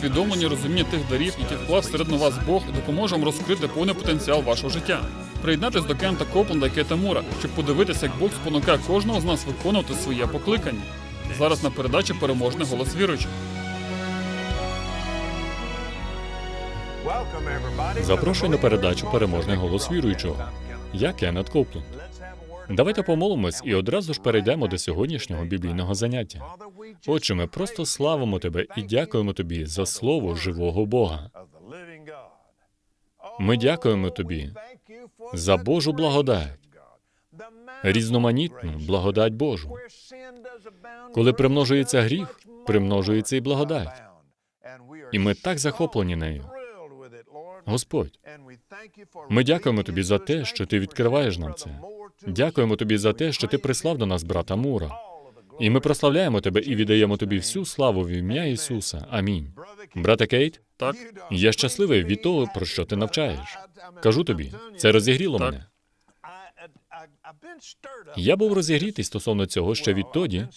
Усвідомлення розуміння тих дарів, які вклав всередину вас Бог, допоможе вам розкрити повний потенціал вашого життя. Приєднатись до Кента Копленда і Кейта Мура, щоб подивитися, як Бог спонукає кожного з нас виконувати своє покликання. Зараз на передачі переможний голос віруючих. Запрошую на передачу Переможний голос віруючого. Я Кеннет Копленд. Давайте помолимось і одразу ж перейдемо до сьогоднішнього біблійного заняття. Отче, ми просто славимо тебе і дякуємо тобі за слово живого Бога. Ми дякуємо тобі за Божу благодать, різноманітну благодать Божу. Коли примножується гріх, примножується і благодать. І ми так захоплені нею. Господь, ми дякуємо тобі за те, що ти відкриваєш нам це. Дякуємо тобі за те, що ти прислав до нас брата Мура. І ми прославляємо тебе і віддаємо тобі всю славу в ім'я Ісуса. Амінь. Брате Кейт, Так? я щасливий від того, про що ти навчаєш. Кажу тобі, це розігріло Так. мене. Я був розігрітий стосовно цього ще відтоді,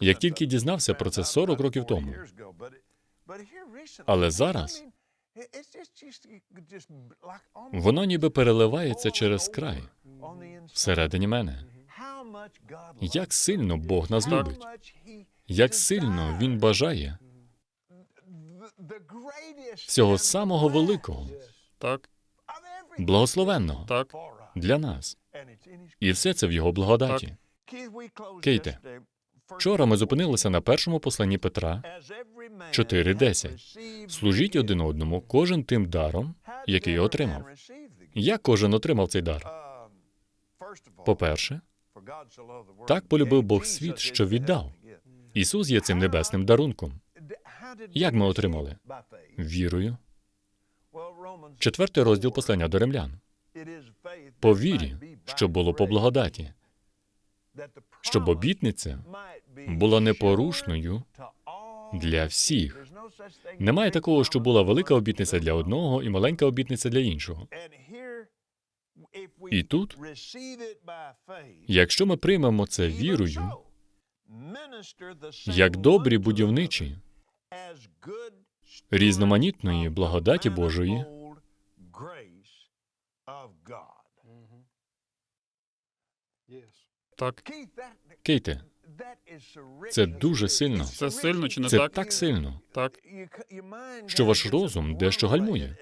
як тільки дізнався про це 40 років тому. Але зараз воно ніби переливається через край. Всередині мене. Як сильно Бог нас любить, як сильно Він бажає. Всього самого великого, Так, благословенного так. для нас. І все це в його благодаті. Кейте, Вчора ми зупинилися на першому посланні Петра 4.10. Служіть один одному, кожен тим даром, який отримав. Як кожен отримав цей дар? По-перше, так полюбив Бог світ, що віддав. Ісус є цим небесним дарунком. Як ми отримали? Вірою. Четвертий розділ послання до римлян. По вірі, що було по благодаті, щоб обітниця була непорушною для всіх. Немає такого, що була велика обітниця для одного і маленька обітниця для іншого. І тут, Якщо ми приймемо це вірою, як добрі будівничі різноманітної благодаті Божої, Так. Кейте, це дуже сильно. Це сильно чи не Це так? так сильно, Так. що ваш розум дещо гальмує.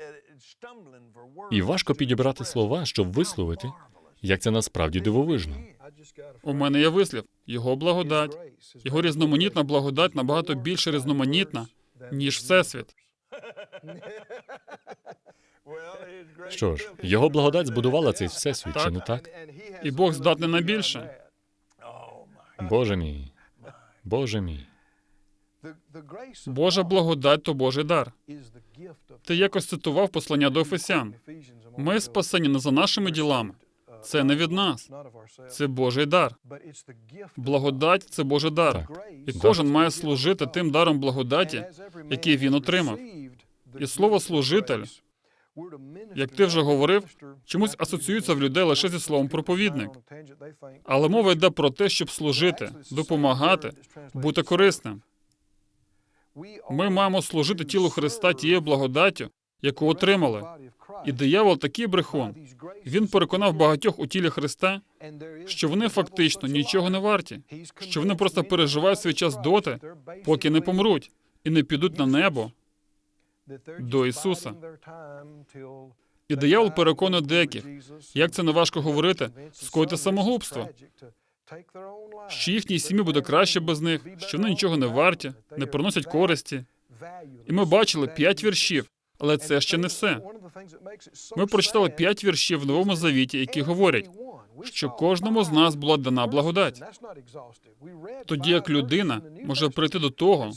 І важко підібрати слова, щоб висловити, як це насправді дивовижно. У мене є вислів. Його благодать. Його різноманітна благодать набагато більше різноманітна, ніж Всесвіт. Що ж, його благодать збудувала цей всесвіт, чи не так? І Бог здатний на більше. Боже мій, Боже мій. Божа благодать то Божий дар. Ти якось цитував послання до Ефесян. Ми спасені не за нашими ділами. Це не від нас. Це Божий дар. Благодать це Божий дар. Так. І кожен має служити тим даром благодаті, який він отримав. І слово служитель, як ти вже говорив, чомусь асоціюється в людей лише зі словом проповідник. Але мова йде про те, щоб служити, допомагати, бути корисним. Ми маємо служити тілу Христа тією благодаттю, яку отримали. І диявол такий брехун. Він переконав багатьох у тілі Христа, що вони фактично нічого не варті, що вони просто переживають свій час доти, поки не помруть і не підуть на небо. До Ісуса. І диявол переконує деяких, як це не важко говорити, скоїти самогубство, що їхній сім'ї буде краще без них, що вони нічого не варті, не приносять користі. І ми бачили п'ять віршів, але це ще не все. Ми прочитали п'ять віршів в Новому Завіті, які говорять, що кожному з нас була дана благодать. Тоді як людина може прийти до того,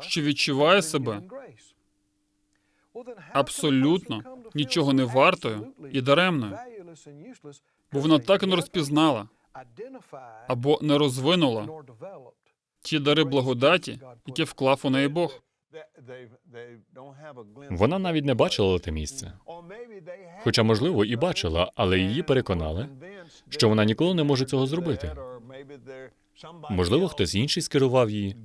що відчуває себе абсолютно нічого не вартою і даремною, бо вона так і не розпізнала або не розвинула ті дари благодаті, які вклав у неї Бог. Вона навіть не бачила те місце. Хоча, можливо, і бачила, але її переконали, що вона ніколи не може цього зробити. Можливо, хтось інший скерував її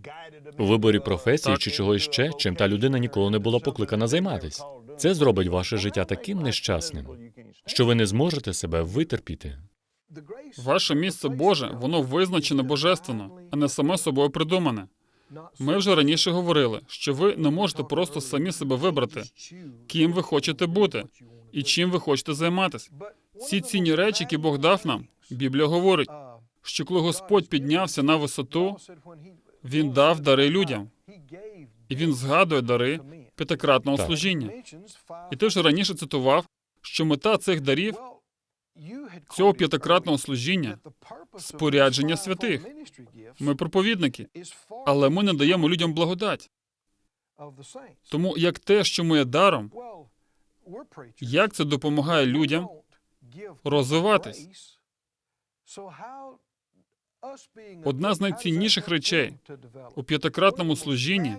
у виборі професії чи чогось ще, чим та людина ніколи не була покликана займатися. Це зробить ваше життя таким нещасним, що ви не зможете себе витерпіти. Ваше місце Боже, воно визначене божественно, а не саме собою придумане. Ми вже раніше говорили, що ви не можете просто самі себе вибрати, ким ви хочете бути і чим ви хочете займатися. Ці цінні речі, які Бог дав нам, Біблія говорить, що коли Господь піднявся на висоту, Він дав дари людям, і Він згадує дари п'ятикратного Так. служіння. І ти вже раніше цитував, що мета цих дарів цього п'ятикратного служіння спорядження святих. Ми проповідники, але ми не даємо людям благодать. Тому як те, що ми є даром, як це допомагає людям розвиватись? Одна з найцінніших речей у п'ятикратному служінні,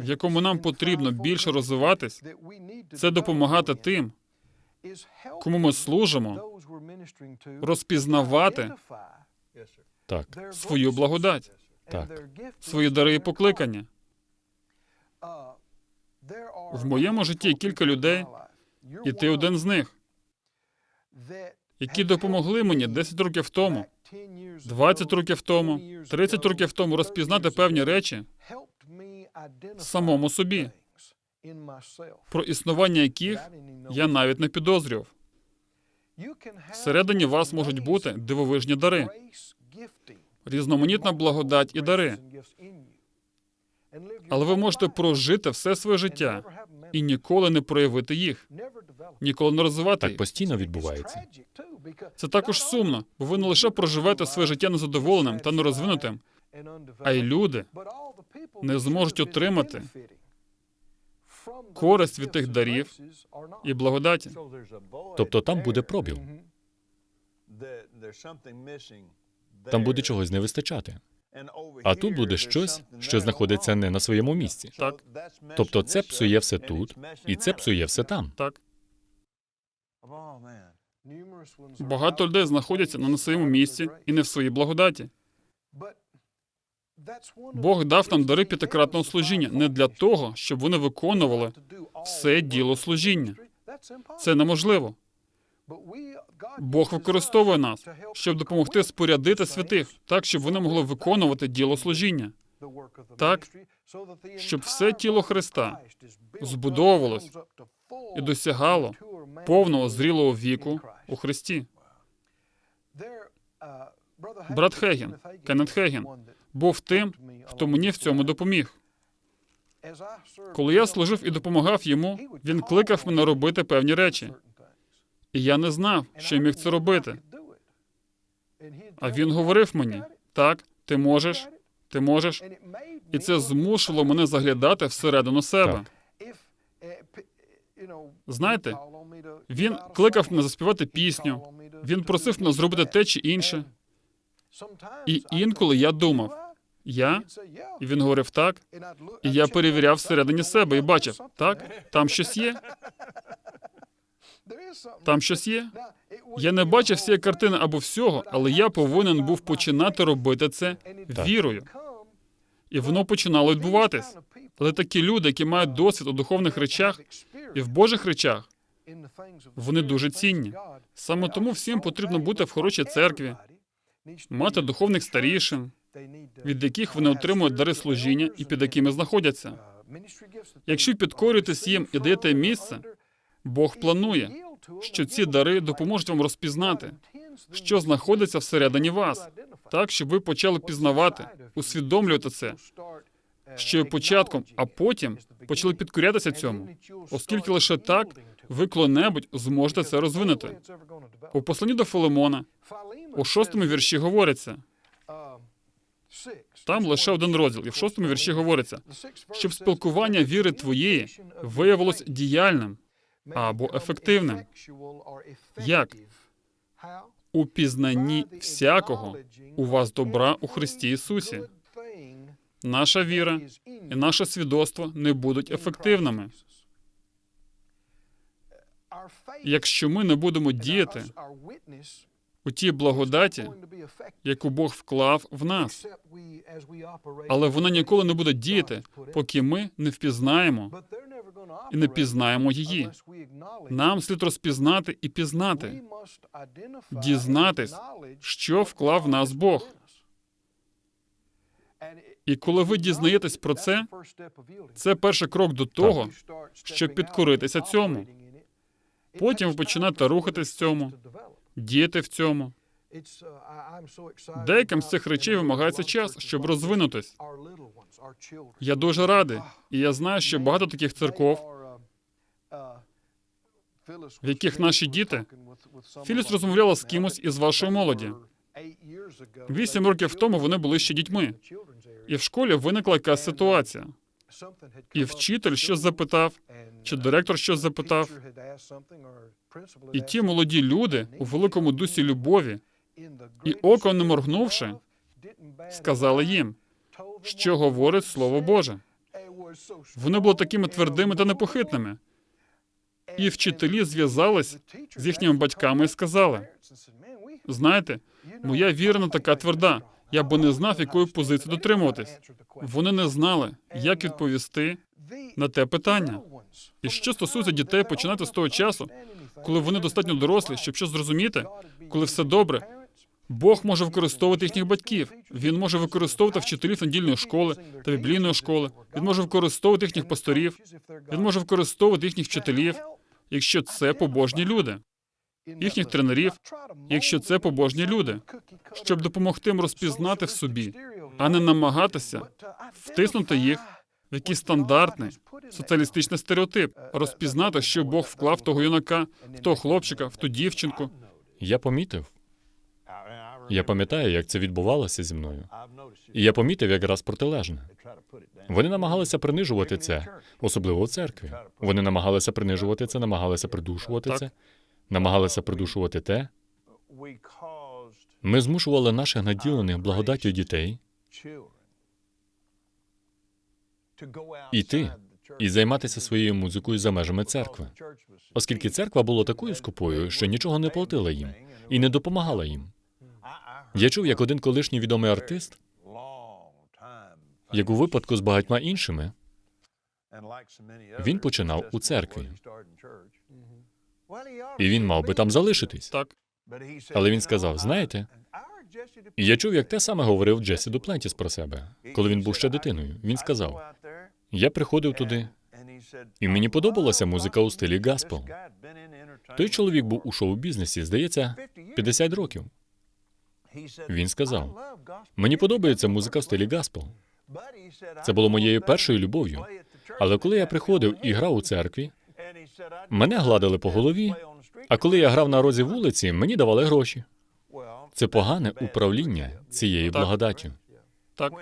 в якому нам потрібно більше розвиватись, це допомагати тим, кому ми служимо, розпізнавати Так, свою благодать, так. свої дари і покликання. В моєму житті є кілька людей, і ти один з них, які допомогли мені 10 років тому, 20 років тому, 30 років тому розпізнати певні речі самому собі, про існування яких я навіть не підозрював. Всередині вас можуть бути дивовижні дари, різноманітна благодать і дари. Але ви можете прожити все своє життя і ніколи не проявити їх, ніколи не розвивати Так їх. постійно відбувається. Це також сумно, бо ви не лише проживете своє життя незадоволеним та нерозвинутим, а й люди не зможуть отримати користь від тих дарів і благодаті. Тобто там буде пробіл, там буде чогось не вистачати. А тут буде щось, що знаходиться не на своєму місці. Так. Тобто це псує все тут, і це псує все там. Так, багато людей знаходяться на своєму місці і не в своїй благодаті. Бог дав нам дари п'ятикратного служіння не для того, щоб вони виконували все діло служіння. Це неможливо. Бог використовує нас, щоб допомогти спорядити святих, так, щоб вони могли виконувати діло служіння, Так, щоб все тіло Христа збудовувалось і досягало повного зрілого віку у Христі. Брат Хеген, Кеннет Хеген, Був тим, хто мені в цьому допоміг. Коли я служив і допомагав йому, він кликав мене робити певні речі, і я не знав, що я міг це робити. А він говорив мені: так, ти можеш, ти можеш, і це змушувало мене заглядати всередину себе. Знаєте, Він кликав мене заспівати пісню, він просив мене зробити те чи інше. І інколи я думав, я, і він говорив так, і я перевіряв всередині себе і бачив, так, там щось є, там щось є. Я не бачив всієї картини або всього, але я повинен був починати робити це вірою, і воно починало відбуватись. Але такі люди, які мають досвід у духовних речах і в Божих речах, вони дуже цінні. саме тому всім потрібно бути в хорошій церкві, мати духовних старішин, від яких вони отримують дари служіння і під якими знаходяться. Якщо підкорюєтесь їм і даєте місце, Бог планує, що ці дари допоможуть вам розпізнати, що знаходиться всередині вас, так, щоб ви почали пізнавати, усвідомлювати це, є початком, а потім почали підкорятися цьому, оскільки лише так ви коли-небудь зможете це розвинути. У посланні до Филимона у шостому вірші говориться, там лише один розділ, і в шостому вірші говориться, щоб спілкування віри твоєї виявилось діяльним або ефективним. Як? у пізнанні всякого у вас добра у Христі Ісусі. Наша віра і наше свідоцтво не будуть ефективними, якщо ми не будемо діяти у тій благодаті, яку Бог вклав в нас. Але вона ніколи не буде діяти, поки ми не впізнаємо і не пізнаємо її. Нам слід розпізнати і пізнати, дізнатись, що вклав в нас Бог. І коли ви дізнаєтесь про це, це перший крок до того, щоб підкоритися цьому. Потім ви починаєте рухатись в цьому, діяти в цьому. Деяким з цих речей вимагається час, щоб розвинутись. Я дуже радий, і я знаю, що багато таких церков, в яких наші діти. Філіс розмовляла з кимось із вашої молоді. Вісім років тому вони були ще дітьми, і в школі виникла якась ситуація. І вчитель щось запитав, чи директор щось запитав. І ті молоді люди у великому дусі любові, і оком не моргнувши, сказали їм, що говорить Слово Боже. Вони були такими твердими та непохитними. І вчителі зв'язались з їхніми батьками і сказали: знаєте, моя віра не така тверда. Я би не знав, якої позиції дотримуватись. Вони не знали, як відповісти на те питання. І що стосується дітей, починати з того часу, коли вони достатньо дорослі, щоб щось зрозуміти, коли все добре. Бог може використовувати їхніх батьків. Він може використовувати вчителів недільної школи та біблійної школи. Він може використовувати їхніх пасторів. Він може використовувати їхніх вчителів, якщо це побожні люди, їхніх тренерів, якщо це побожні люди, щоб допомогти їм розпізнати в собі, а не намагатися втиснути їх в якийсь стандартний соціалістичний стереотип, розпізнати, що Бог вклав в того юнака, в того хлопчика, в ту дівчинку. Я помітив. Я пам'ятаю, як це відбувалося зі мною. І я помітив якраз протилежне. Вони намагалися принижувати це, особливо в церкві. Вони намагалися принижувати це, намагалися придушувати Так. це, намагалися придушувати те. Ми змушували наших наділених благодаттю дітей іти і займатися своєю музикою за межами церкви, оскільки церква була такою скупою, що нічого не платила їм і не допомагала їм. Я чув, як один колишній відомий артист, як у випадку з багатьма іншими, він починав у церкві. І він мав би там залишитись. Так, Але він сказав: знаєте, і я чув, як те саме говорив Джесі Дуплентіс про себе, коли він був ще дитиною. Він сказав: я приходив туди, і мені подобалася музика у стилі гаспел. Той чоловік був у шоу-бізнесі, здається, 50 років. Він сказав: мені подобається музика в стилі гаспел. Це було моєю першою любов'ю. Але коли я приходив і грав у церкві, мене гладили по голові. А коли я грав на розі вулиці, мені давали гроші. Це погане управління цією Так. благодаттю. так,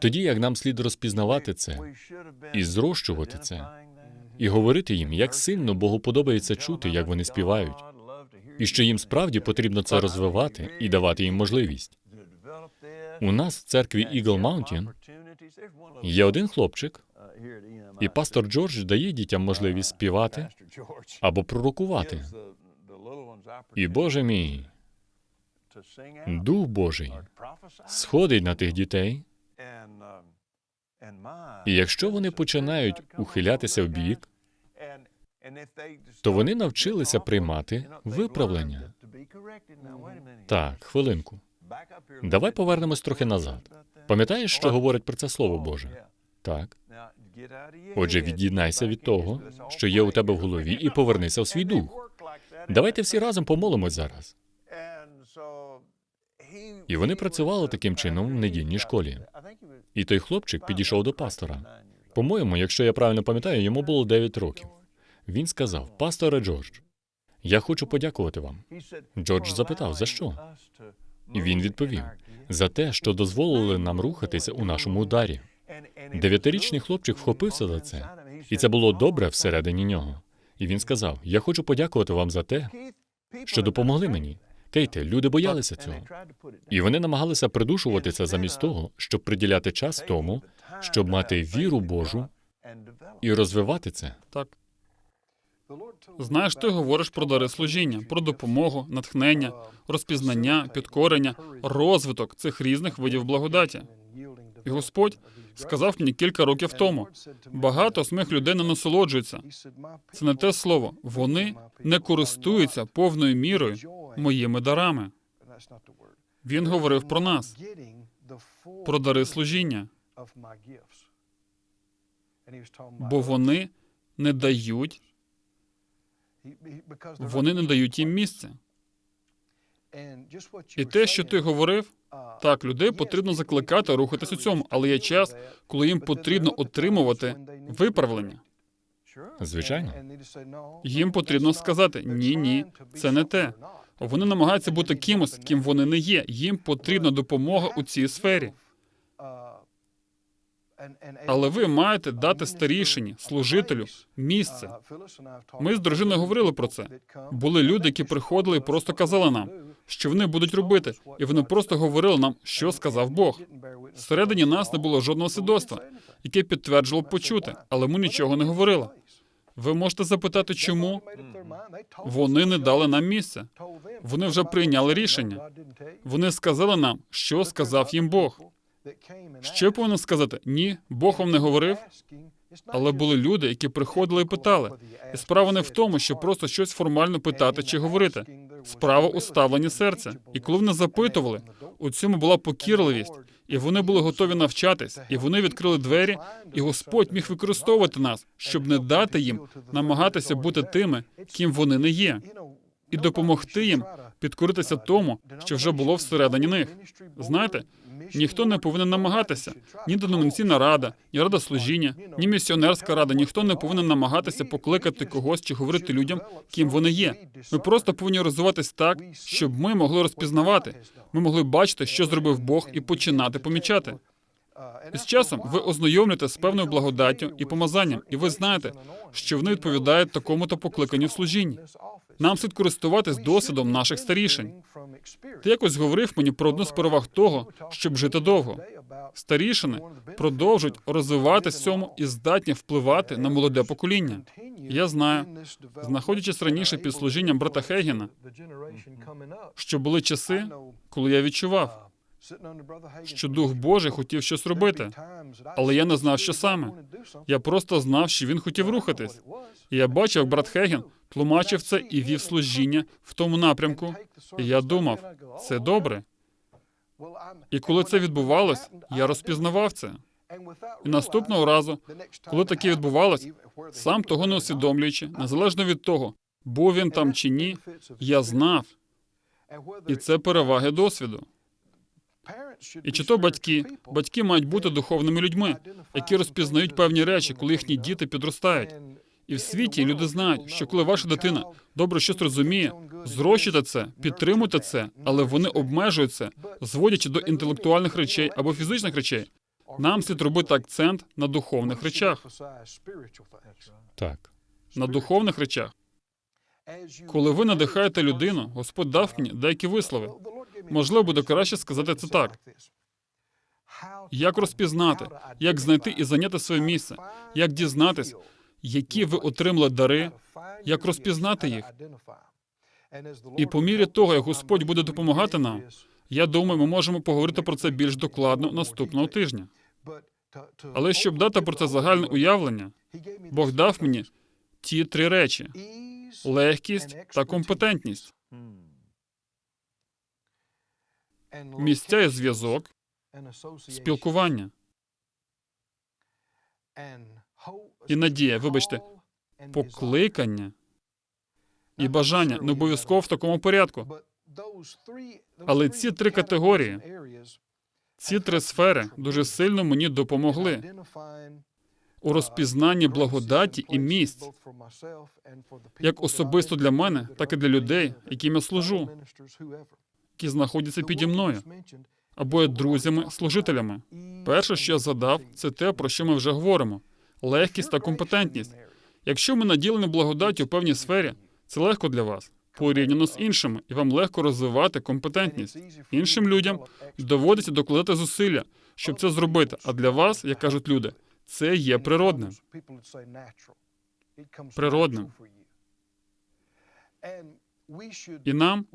Тоді як нам слід розпізнавати це і зрощувати це, і говорити їм, як сильно Богу подобається чути, як вони співають, і що їм справді потрібно це розвивати і давати їм можливість. У нас в церкві Eagle Mountain є один хлопчик, і пастор Джордж дає дітям можливість співати або пророкувати. І Боже мій, Дух Божий сходить на тих дітей, і якщо вони починають ухилятися в бік, то вони навчилися приймати виправлення. так, хвилинку. Давай повернемось трохи назад. Пам'ятаєш, що говорить про це Слово Боже? Так. Отже, від'єднайся від того, що є у тебе в голові, і повернися в свій дух. Давайте всі разом помолимось зараз. І вони працювали таким чином в недільній школі. І той хлопчик підійшов до пастора. По-моєму, якщо я правильно пам'ятаю, йому було 9 років. Він сказав: Пасторе Джордж, я хочу подякувати вам. Джордж запитав, за що? І він відповів: за те, що дозволили нам рухатися у нашому ударі. Дев'ятирічний хлопчик вхопився за це, і це було добре всередині нього. І він сказав: Я хочу подякувати вам за те, що допомогли мені. Кейте, люди боялися цього. І вони намагалися придушувати це замість того, щоб приділяти час тому, щоб мати віру Божу і розвивати це. так. Знаєш, ти говориш про дари служіння, про допомогу, натхнення, розпізнання, підкорення, розвиток цих різних видів благодаті. І Господь сказав мені кілька років тому: багато з моїх людей не насолоджуються. Це не те слово. Вони не користуються повною мірою моїми дарами. Він говорив про нас, про дари служіння, бо вони не дають, вони не дають їм місця. І те, що ти говорив, так, людей потрібно закликати рухатись у цьому, але є час, коли їм потрібно отримувати виправлення. Звичайно. Їм потрібно сказати ні, ні, це не те. Вони намагаються бути кимось, ким вони не є. Їм потрібна допомога у цій сфері. Але ви маєте дати старішині, служителю, місце. Ми з дружиною говорили про це. Були люди, які приходили і просто казали нам, що вони будуть робити, і вони просто говорили нам, що сказав Бог. Всередині нас не було жодного свідоцтва, яке підтверджувало почути, але ми нічого не говорили. Ви можете запитати, чому вони не дали нам місця. Вони вже прийняли рішення. Вони сказали нам, що сказав їм Бог. Що повинен сказати? Ні, Бог вам не говорив. Але були люди, які приходили і питали. І справа не в тому, що просто щось формально питати чи говорити. Справа у ставленні серця. І коли вони запитували, у цьому була покірливість, і вони були готові навчатись, і вони відкрили двері, і Господь міг використовувати нас, щоб не дати їм намагатися бути тими, ким вони не є, і допомогти їм підкоритися тому, що вже було всередині них. Знаєте, ніхто не повинен намагатися. Ні деномінаційна рада, ні рада служіння, ні місіонерська рада. Ніхто не повинен намагатися покликати когось чи говорити людям, ким вони є. Ми просто повинні розвиватись так, щоб ми могли розпізнавати. Ми могли бачити, що зробив Бог, і починати помічати. І з часом ви ознайомлюєте з певною благодаттю і помазанням, і ви знаєте, що вони відповідають такому-то покликанню в служінні. Нам слід користуватись досвідом наших старішень. Ти якось говорив мені про одну з переваг того, щоб жити довго. Старішини продовжують розвиватися в цьому і здатні впливати на молоде покоління. Я знаю, знаходячись раніше під служінням брата Хегіна, що були часи, коли я відчував, що Дух Божий хотів щось робити, але я не знав, що саме. Я просто знав, що він хотів рухатись. І я бачив, як брат Хеген тлумачив це і вів служіння в тому напрямку. І я думав, це добре. І коли це відбувалось, я розпізнавав це. І наступного разу, коли таке відбувалось, сам того не усвідомлюючи, незалежно від того, був він там чи ні, я знав, і це переваги досвіду. І чи то батьки, батьки мають бути духовними людьми, які розпізнають певні речі, коли їхні діти підростають. І в світі люди знають, що коли ваша дитина добре щось розуміє, зрощуйте це, підтримуйте це, але вони обмежують це, зводячи до інтелектуальних речей або фізичних речей. Нам слід робити акцент на духовних речах, Так. на духовних речах. Коли ви надихаєте людину, Господь дав мені деякі вислови. Можливо, буде краще сказати це так. Як розпізнати, як знайти і зайняти своє місце, як дізнатись, які ви отримали дари, як розпізнати їх. І по мірі того, як Господь буде допомагати нам, я думаю, ми можемо поговорити про це більш докладно наступного тижня. Але щоб дати про це загальне уявлення, Бог дав мені ті три речі: легкість та компетентність, місця і зв'язок, спілкування. І надія, вибачте, покликання і бажання не обов'язково в такому порядку. Але ці три категорії, Ці три сфери дуже сильно мені допомогли у розпізнанні благодаті і місць, як особисто для мене, так і для людей, яким я служу, які знаходяться піді мною, або є друзями, служителями. Перше, що я задав, це те, про що ми вже говоримо: легкість та компетентність. Якщо ми наділені благодаттю у певній сфері, це легко для вас порівняно з іншими, і вам легко розвивати компетентність. Іншим людям доводиться докладати зусилля, щоб це зробити. А для вас, як кажуть люди, це є природним. Природним. І нам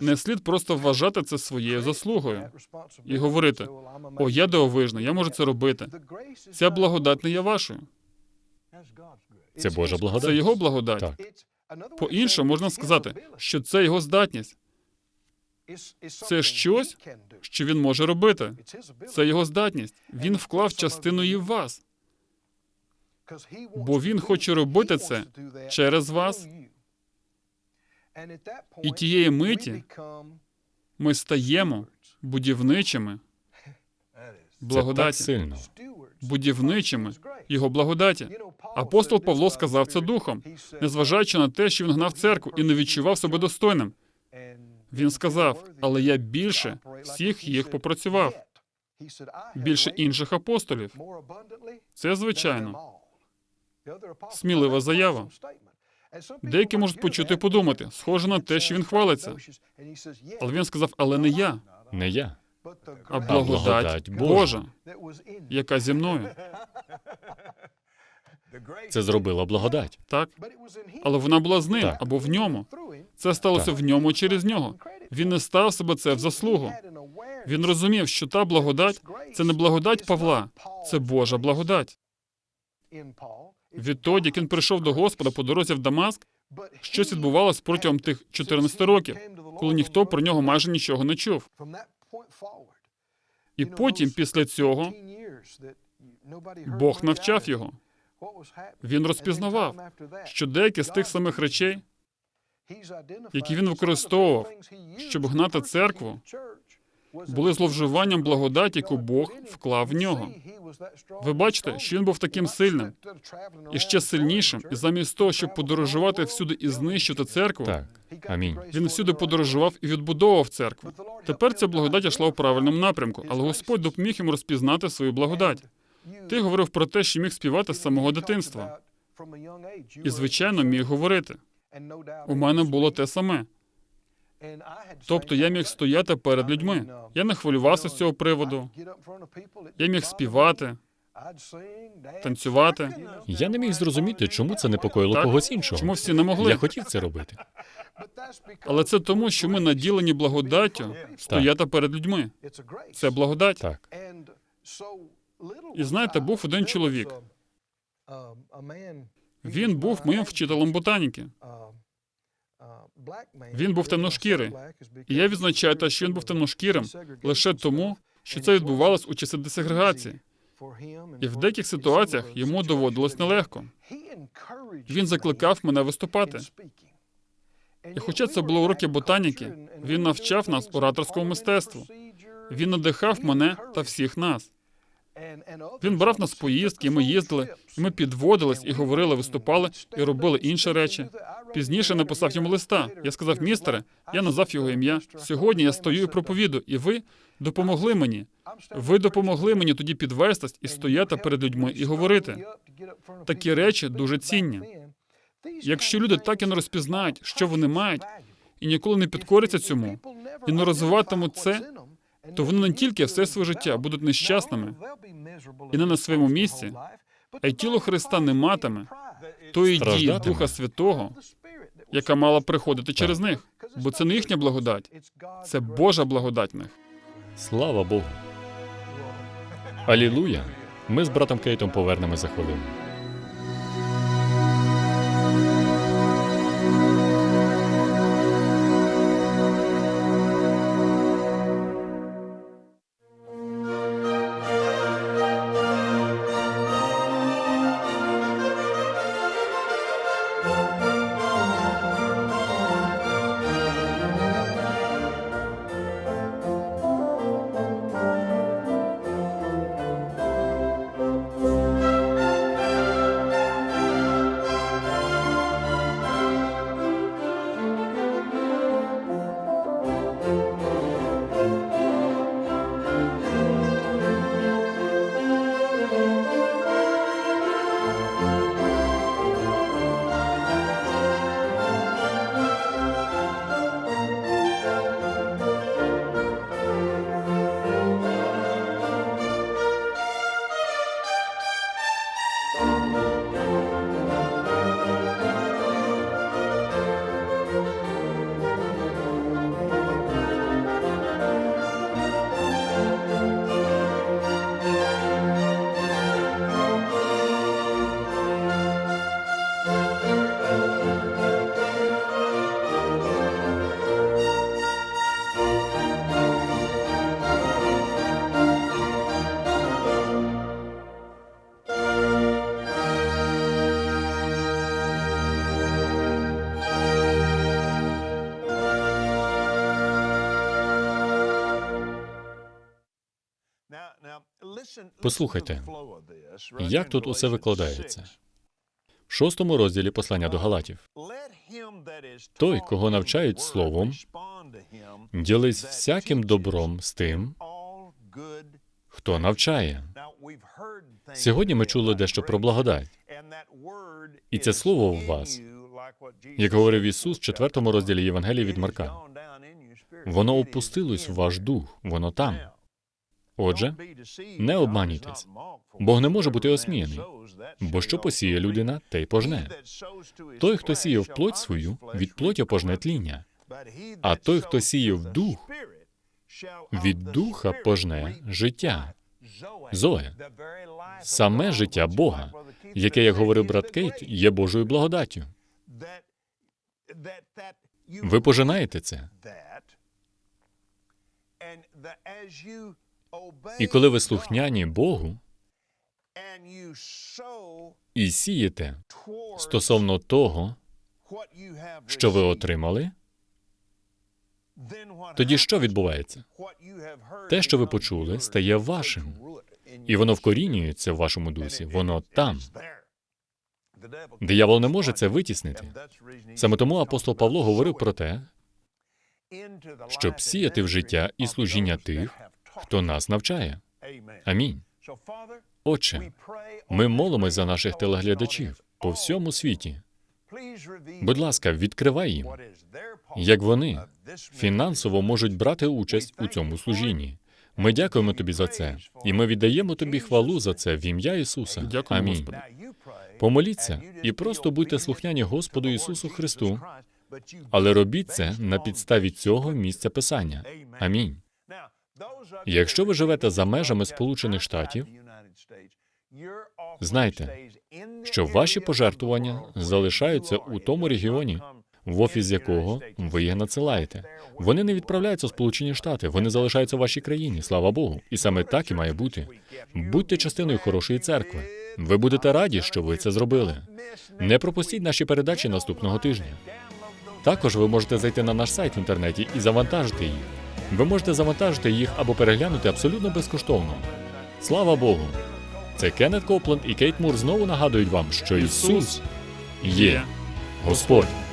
не слід просто вважати це своєю заслугою і говорити: о, я дивовижний, я можу це робити. Ця благодать не є вашою. Це Божа благодать. Це його благодать. Так. По-іншому можна сказати, що це його здатність, це щось, що він може робити. Це його здатність. Він вклав частину її в вас. бо він хоче робити це через вас. І тієї миті Ми стаємо будівничими Це так благодаті, сильно. будівничими його благодаті. Апостол Павло сказав це духом, незважаючи на те, що він гнав церкву і не відчував себе достойним. Він сказав: але я більше всіх їх попрацював, більше інших апостолів. Це звичайно смілива заява. Деякі можуть почути і подумати, схоже на те, що він хвалиться. Але він сказав: але не я, Не я. а благодать Божа. яка зі мною. Це зробила благодать. Так, але вона була з ним Так. або в ньому. Це сталося Так. в ньому через нього. Він не став себе це в заслугу. Він розумів, що та благодать це не благодать Павла, це Божа благодать. Відтоді, як він прийшов до Господа по дорозі в Дамаск, щось відбувалось протягом тих 14 років, коли ніхто про нього майже нічого не чув. І потім, після цього, Бог навчав його. Він розпізнавав, що деякі з тих самих речей, які він використовував, щоб гнати церкву, були зловживанням благодаті, яку Бог вклав в нього. Ви бачите, що він був таким сильним і ще сильнішим, і замість того, щоб подорожувати всюди і знищити церкву, Так. Амінь. він всюди подорожував і відбудовував церкву. Тепер ця благодать йшла у правильному напрямку, але Господь допоміг йому розпізнати свою благодать. Ти говорив про те, що міг співати з самого дитинства. І, звичайно, міг говорити. У мене було те саме. Тобто я міг стояти перед людьми. Я не хвилювався з цього приводу. Я міг співати, танцювати. Я не міг зрозуміти, чому це непокоїло Так? когось іншого. Чому всі не могли? Я хотів це робити. Але це тому, що ми наділені благодаттю стояти перед людьми. Це благодать. Так. І знаєте, був один чоловік. Він був моїм вчителем ботаніки. Він був темношкірий. І я відзначаю те, що він був темношкірим лише тому, що це відбувалось у часи десегрегації. І в деяких ситуаціях йому доводилось нелегко. Він закликав мене виступати. І хоча це були уроки ботаніки, він навчав нас ораторському мистецтву. Він надихав мене та всіх нас. Він брав нас поїздки, і ми їздили, і ми підводились і говорили, виступали і робили інші речі. Пізніше написав йому листа. Я сказав, містере, я назвав його ім'я. Сьогодні я стою і проповіду, і ви допомогли мені. Ви допомогли мені тоді підвестись і стояти перед людьми і говорити. Такі речі дуже цінні. Якщо люди так і не розпізнають, що вони мають, і ніколи не підкоряться цьому, і не розвиватимуть це, то вони не тільки все своє життя будуть нещасними і не на своєму місці, а й тіло Христа не матиме тої дії Духа Святого, яка мала приходити через них. Бо це не їхня благодать, це Божа благодать в них. Слава Богу. Алілуя. Ми з братом Кейтом повернемось за хвилину. Послухайте, як тут усе викладається? В шостому розділі послання до Галатів. Той, кого навчають словом, Ділись всяким добром з тим, хто навчає. Сьогодні ми чули дещо про благодать. І це слово в вас, як говорив Ісус в четвертому розділі Євангелії від Марка. Воно опустилось в ваш дух, воно там. Отже, не обманюйтесь. Бог не може бути осміяний, бо що посіє людина, те й пожне. Той, хто сіє в плоть свою, від плоті пожне тління, а той, хто сіє в дух, від духа пожне життя. Зоя, Саме життя Бога, яке, як говорив брат Кейт, є Божою благодаттю. Ви пожинаєте це. І коли ви слухняні Богу і сієте стосовно того, що ви отримали, тоді що відбувається? Те, що ви почули, стає вашим, і воно вкорінюється в вашому дусі, воно там. Диявол не може це витіснити. Саме тому апостол Павло говорив про те, щоб сіяти в життя і служіння тих, хто нас навчає. Амінь. Отче, ми молимось за наших телеглядачів по всьому світі. Будь ласка, відкривай їм, як вони фінансово можуть брати участь у цьому служінні. Ми дякуємо тобі за це, і ми віддаємо тобі хвалу за це в ім'я Ісуса. Дякую, Амінь. Господи. Помоліться і просто будьте слухняні Господу Ісусу Христу, але робіть це на підставі цього місця Писання. Амінь. Якщо ви живете за межами Сполучених Штатів, знайте, що ваші пожертвування залишаються у тому регіоні, в офіс якого ви їх надсилаєте. Вони не відправляються в Сполучені Штати, вони залишаються в вашій країні, слава Богу. І саме так і має бути. Будьте частиною хорошої церкви. Ви будете раді, що ви це зробили. Не пропустіть наші передачі наступного тижня. Також ви можете зайти на наш сайт в інтернеті і завантажити їх. Ви можете завантажити їх або переглянути абсолютно безкоштовно. Слава Богу! Це Кеннет Копленд і Кейт Мур знову нагадують вам, що Ісус є Господь.